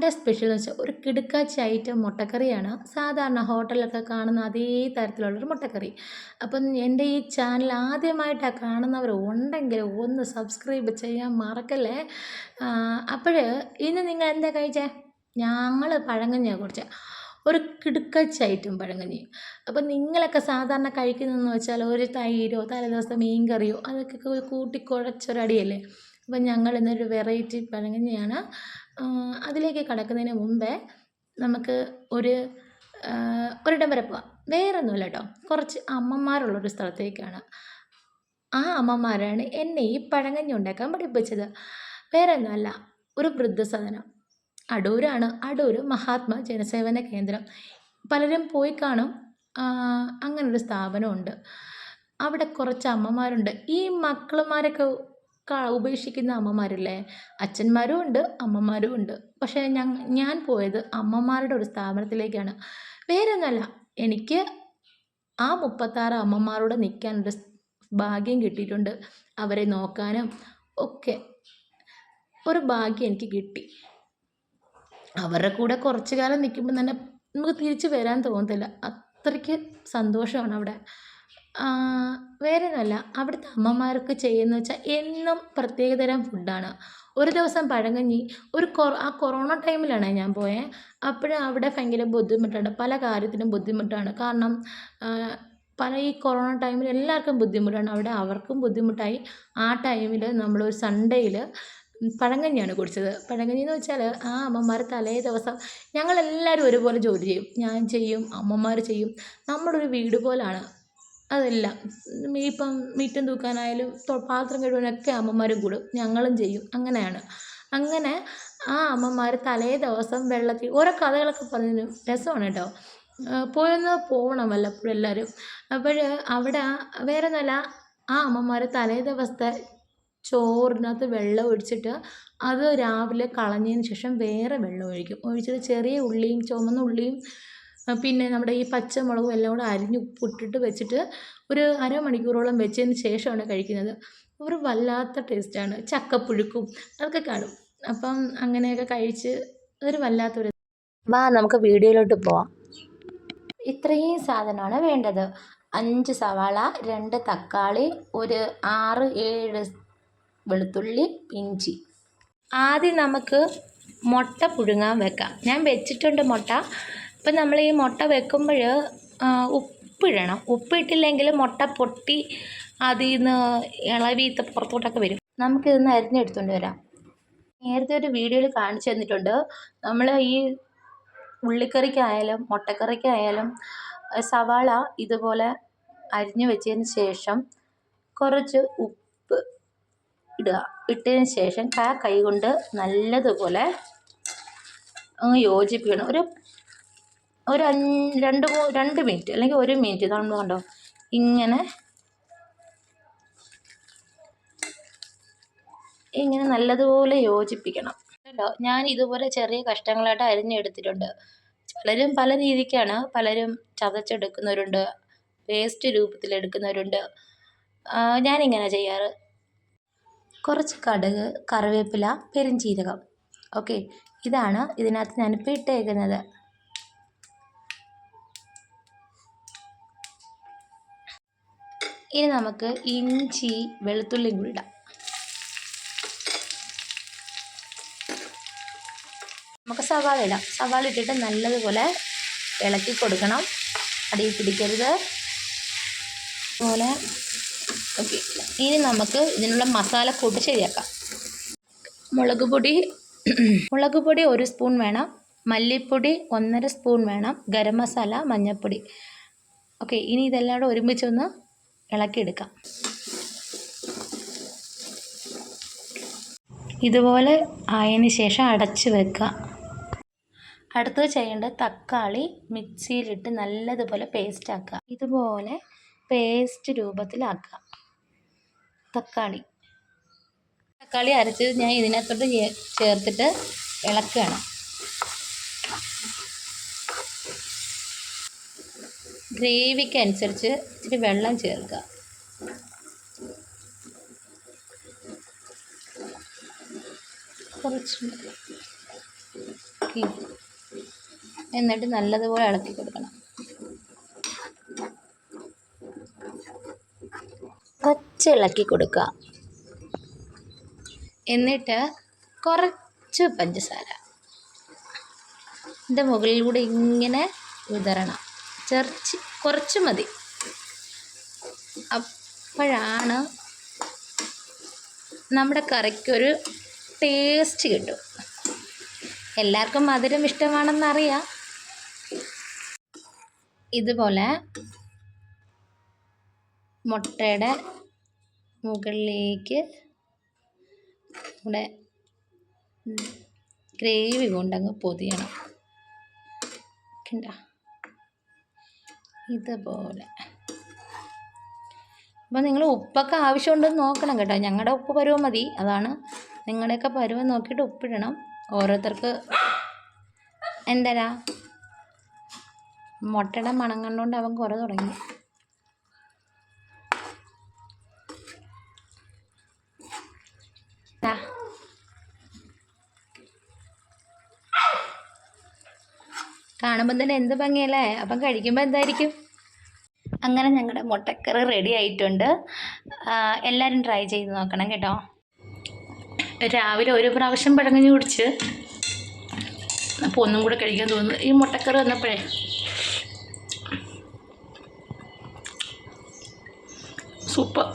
എന്റെ സ്പെഷ്യൽ എന്ന് വെച്ചാൽ ഒരു കിടുക്കാച്ചി ഐറ്റം മുട്ടക്കറിയാണ്. സാധാരണ ഹോട്ടലൊക്കെ കാണുന്ന അതേ തരത്തിലുള്ളൊരു മുട്ടക്കറി. അപ്പം എന്റെ ഈ ചാനൽ ആദ്യമായിട്ടാണ് കാണുന്നവർ ഉണ്ടെങ്കിൽ ഒന്ന് സബ്സ്ക്രൈബ് ചെയ്യാൻ മറക്കല്ലേ? അപ്പോൾ ഇന്ന് നിങ്ങൾ എന്താ കഴിച്ചേ? ഞങ്ങൾ പഴങ്കഞ്ഞിയാണ് കുറിച്ച് ഒരു കിടുക്കച്ച ഐറ്റം പഴങ്കഞ്ഞി അപ്പം നിങ്ങളൊക്കെ സാധാരണ കഴിക്കുന്നതെന്ന് വെച്ചാൽ ഒരു തൈരോ തലേദിവസം മീൻ കറിയോ അതൊക്കെ കൂട്ടി കുഴച്ചൊരടിയല്ലേ? അപ്പം ഞങ്ങൾ ഇന്നൊരു വെറൈറ്റി പഴങ്കഞ്ഞിയാണ് അതിലേക്ക് കടക്കുന്നതിന് മുമ്പേ നമുക്ക് ഒരു ഒരിടം വരെ പോവാം. വേറൊന്നുമില്ല കേട്ടോ. കുറച്ച് അമ്മമാരുള്ളൊരു സ്ഥലത്തേക്കാണ്. ആ അമ്മമാരാണ് എന്നെ ഈ പഴങ്കഞ്ഞി ഉണ്ടാക്കാൻ പഠിപ്പിച്ചത്. വേറെ ഒന്നുമല്ല ഒരു വൃദ്ധസദനം. അടൂരാണ് അടൂർ മഹാത്മാ ജനസേവന കേന്ദ്രം. പലരും പോയി കാണും. അങ്ങനൊരു സ്ഥാപനമുണ്ട്. അവിടെ കുറച്ച് അമ്മമാരുണ്ട്. ഈ മക്കളുമാരൊക്കെ ഉപേക്ഷിക്കുന്ന അമ്മമാരില്ലേ? അച്ഛന്മാരും ഉണ്ട് അമ്മമാരും ഉണ്ട്. പക്ഷേ ഞാൻ ഞാൻ പോയത് അമ്മമാരുടെ ഒരു സ്ഥാപനത്തിലേക്കാണ്. വേറെ എനിക്ക് ആ മുപ്പത്താറ് അമ്മമാരോട് നിൽക്കാനൊരു ഭാഗ്യം കിട്ടിയിട്ടുണ്ട്. അവരെ നോക്കാനും ഒക്കെ ഒരു ഭാഗ്യം എനിക്ക് കിട്ടി. അവരുടെ കൂടെ കുറച്ചു കാലം നിൽക്കുമ്പോൾ തന്നെ നമുക്ക് തിരിച്ചു വരാൻ തോന്നത്തില്ല. അത്രയ്ക്ക് സന്തോഷമാണ് അവിടെ. വേറെ ഒന്നുമല്ല അവിടുത്തെ അമ്മമാർക്ക് ചെയ്യുന്നത് വെച്ചാൽ എന്നും പ്രത്യേകതരം ഫുഡാണ് ഒരു ദിവസം പഴങ്കഞ്ഞി ഒരു കൊറോ ആ കൊറോണ ടൈമിലാണ് ഞാൻ പോയത് അപ്പോൾ അവിടെ ഭയങ്കര ബുദ്ധിമുട്ടാണ് പല കാര്യത്തിനും ബുദ്ധിമുട്ടാണ്. കാരണം പല ഈ കൊറോണ ടൈമിൽ എല്ലാവർക്കും ബുദ്ധിമുട്ടാണ്. അവിടെ അവർക്കും ബുദ്ധിമുട്ടായി. ആ ടൈമിൽ നമ്മളൊരു സൺഡേയിൽ പഴങ്കഞ്ഞിയാണ് കുടിച്ചത്. പഴങ്കഞ്ഞി എന്ന് വെച്ചാൽ ആ അമ്മമാർ തലേ ദിവസം ഞങ്ങളെല്ലാവരും ഒരുപോലെ ജോലി ചെയ്യും. ഞാൻ ചെയ്യും അമ്മമാർ ചെയ്യും. നമ്മളൊരു വീട് പോലാണ്. അതെല്ലാം. ഇപ്പം മിറ്റം തൂക്കാനായാലും പാത്രം കഴുകാനൊക്കെ അമ്മമാരും കൂടും. ഞങ്ങളും ചെയ്യും. അങ്ങനെയാണ്. അങ്ങനെ ആ അമ്മമാർ തലേ ദിവസം വെള്ളത്തിൽ ഓരോ കഥകളൊക്കെ പറഞ്ഞു രസമാണ് കേട്ടോ. പോയൊന്ന് പോകണം വല്ലപ്പോഴും എല്ലാവരും അപ്പോൾ അവിടെ വേറെ നല്ല ആ അമ്മമാർ തലേ ദിവസത്തെ ചോറിനകത്ത് വെള്ളം ഒഴിച്ചിട്ട് അത് രാവിലെ കളഞ്ഞതിന് ശേഷം വേറെ വെള്ളം ഒഴിക്കും. ഒഴിച്ചിട്ട് ചെറിയ ഉള്ളിയും ചുമന്ന ഉള്ളിയും പിന്നെ നമ്മുടെ ഈ പച്ചമുളകും എല്ലാം കൂടെ അരിഞ്ഞ് ഉപ്പിട്ടിട്ട് വെച്ചിട്ട് ഒരു അരമണിക്കൂറോളം വെച്ചതിന് ശേഷമാണ് കഴിക്കുന്നത്. ഒരു വല്ലാത്ത ടേസ്റ്റാണ്. ചക്കപ്പുഴുക്കും അതൊക്കെ കാണും. അപ്പം അങ്ങനെയൊക്കെ കഴിച്ച് ഒരു വല്ലാത്തൊരു വാ നമുക്ക് വീഡിയോയിലോട്ട് പോവാം. ഇത്രയും സാധനമാണ് വേണ്ടത്. അഞ്ച് സവാള രണ്ട് തക്കാളി ഒരു ആറ് ഏഴ് വെളുത്തുള്ളി ഇഞ്ചി. ആദ്യം നമുക്ക് മുട്ട പുഴുങ്ങാൻ വെക്കാം. ഞാൻ വെച്ചിട്ടുണ്ട് മുട്ട. ഇപ്പം നമ്മൾ ഈ മുട്ട വെക്കുമ്പോൾ ഉപ്പിടണം. ഉപ്പിട്ടില്ലെങ്കിൽ മുട്ട പൊട്ടി അതിൽ നിന്ന് ഇളവീത്ത് പുറത്തോട്ടൊക്കെ വരും. നമുക്കിതൊന്ന് അരിഞ്ഞെടുത്തുകൊണ്ട് വരാം. നേരത്തെ ഒരു വീഡിയോയിൽ കാണിച്ചു തന്നിട്ടുണ്ട്. നമ്മൾ ഈ ഉള്ളിക്കറിക്കായാലും മുട്ടക്കറിക്കായാലും സവാള ഇതുപോലെ അരിഞ്ഞു വെച്ചതിന് ശേഷം കുറച്ച് ഉപ്പ് ഇടുക. ഇട്ടതിന് ശേഷം കാ കൈ കൊണ്ട് നല്ലതുപോലെ അങ്ങ് യോജിപ്പിക്കണം. ഒരു ഒരു രണ്ട് രണ്ട് മിനിറ്റ് അല്ലെങ്കിൽ ഒരു മിനിറ്റ് നമ്മൾ കണ്ടോ? ഇങ്ങനെ. ഇങ്ങനെ നല്ലതുപോലെ യോജിപ്പിക്കണം. കേട്ടോ ഞാൻ ഇതുപോലെ ചെറിയ കഷ്ണങ്ങളായിട്ട് അരിഞ്ഞെടുത്തിട്ടുണ്ട്. പലരും പല രീതിക്കാണ് പലരും ചതച്ചെടുക്കുന്നവരുണ്ട് പേസ്റ്റ് രൂപത്തിലെടുക്കുന്നവരുണ്ട് ഞാനിങ്ങനെ ചെയ്യാറ്. കുറച്ച് കടുക് കറിവേപ്പില പെരുംജീരകം ഓക്കെ. ഇതാണ് ഇതിനകത്ത് ഞാനിപ്പോൾ ഇട്ടേക്കുന്നത്. ഇനി നമുക്ക് ഇഞ്ചി വെളുത്തുള്ളി കൂടി ഇടാം. നമുക്ക് സവാള ഇടാം. സവാള ഇട്ടിട്ട് നല്ലതുപോലെ ഇളക്കി കൊടുക്കണം. അടിയിൽ പിടിക്കരുത്. അതുപോലെ ഓക്കെ. ഇനി നമുക്ക് ഇതിനുള്ള മസാലക്കൂട്ട് ശരിയാക്കാം. മുളക് പൊടി മുളക് പൊടി ഒരു സ്പൂൺ വേണം. മല്ലിപ്പൊടി ഒന്നര സ്പൂൺ വേണം. ഗരം മസാല മഞ്ഞൾപ്പൊടി ഓക്കെ ഇനി ഇതെല്ലാം കൂടെ ഒരുമിച്ചൊന്ന് ഇളക്കിയെടുക്കാം. ഇതുപോലെ ആയതിനു ശേഷം അടച്ച് വെക്കുക. അടുത്തത് ചെയ്യേണ്ട തക്കാളി മിക്സിയിലിട്ട് നല്ലതുപോലെ പേസ്റ്റ് ആക്കുക. ഇതുപോലെ പേസ്റ്റ് രൂപത്തിലാക്കുക. തക്കാളി. തക്കാളി അരച്ചത് ഞാൻ ഇതിനകത്തോട്ട് ചേർത്തിട്ട് ഇളക്കുകയാണ്. ഗ്രേവിക്ക് അനുസരിച്ച് ഇച്ചിരി വെള്ളം ചേർക്കുക. കുറച്ച് എന്നിട്ട് നല്ലതുപോലെ ഇളക്കി കൊടുക്കണം. കുറച്ച് ഇളക്കി കൊടുക്കുക. എന്നിട്ട് കുറച്ച് പഞ്ചസാര. ഇതിന്റെ മുകളിലൂടെ ഇങ്ങനെ വിതറണം ചെറിച്ച് കുറച്ച് മതി. അപ്പോഴാണ് നമ്മുടെ കറിക്കൊരു ടേസ്റ്റ് കിട്ടും. എല്ലാവർക്കും മധുരം ഇഷ്ടമാണെന്നറിയാം. ഇതുപോലെ മുട്ടയുടെ മുകളിലേക്ക് നമ്മുടെ ഗ്രേവി കൊണ്ടങ്ങ് പൊതിയണം. കണ്ട? ഇതുപോലെ. അപ്പോൾ നിങ്ങൾ ഉപ്പൊക്കെ ആവശ്യമുണ്ടെന്ന് നോക്കണം കേട്ടോ. ഞങ്ങളുടെ ഉപ്പ് പരുവം മതി. അതാണ് നിങ്ങളുടെയൊക്കെ പരുവം നോക്കിയിട്ട് ഉപ്പിടണം. ഓരോരുത്തർക്ക് എന്തരാ? മുട്ടയുടെ മണം കണ്ടുകൊണ്ട് അവൻ കുറേ തുടങ്ങി. കാണുമ്പോൾ തന്നെ എന്ത് ഭംഗിയല്ലേ? അപ്പം കഴിക്കുമ്പോൾ എന്തായിരിക്കും? അങ്ങനെ ഞങ്ങളുടെ മുട്ടക്കറി റെഡി ആയിട്ടുണ്ട്. എല്ലാവരും ട്രൈ ചെയ്ത് നോക്കണം കേട്ടോ. രാവിലെ ഒരു പ്രാവശ്യം പഴങ്ങഞ്ഞ് കുടിച്ച് അപ്പോൾ ഒന്നും കൂടെ കഴിക്കാൻ തോന്നുന്നു. ഈ മുട്ടക്കറി വന്നപ്പോഴേ. സൂപ്പർ.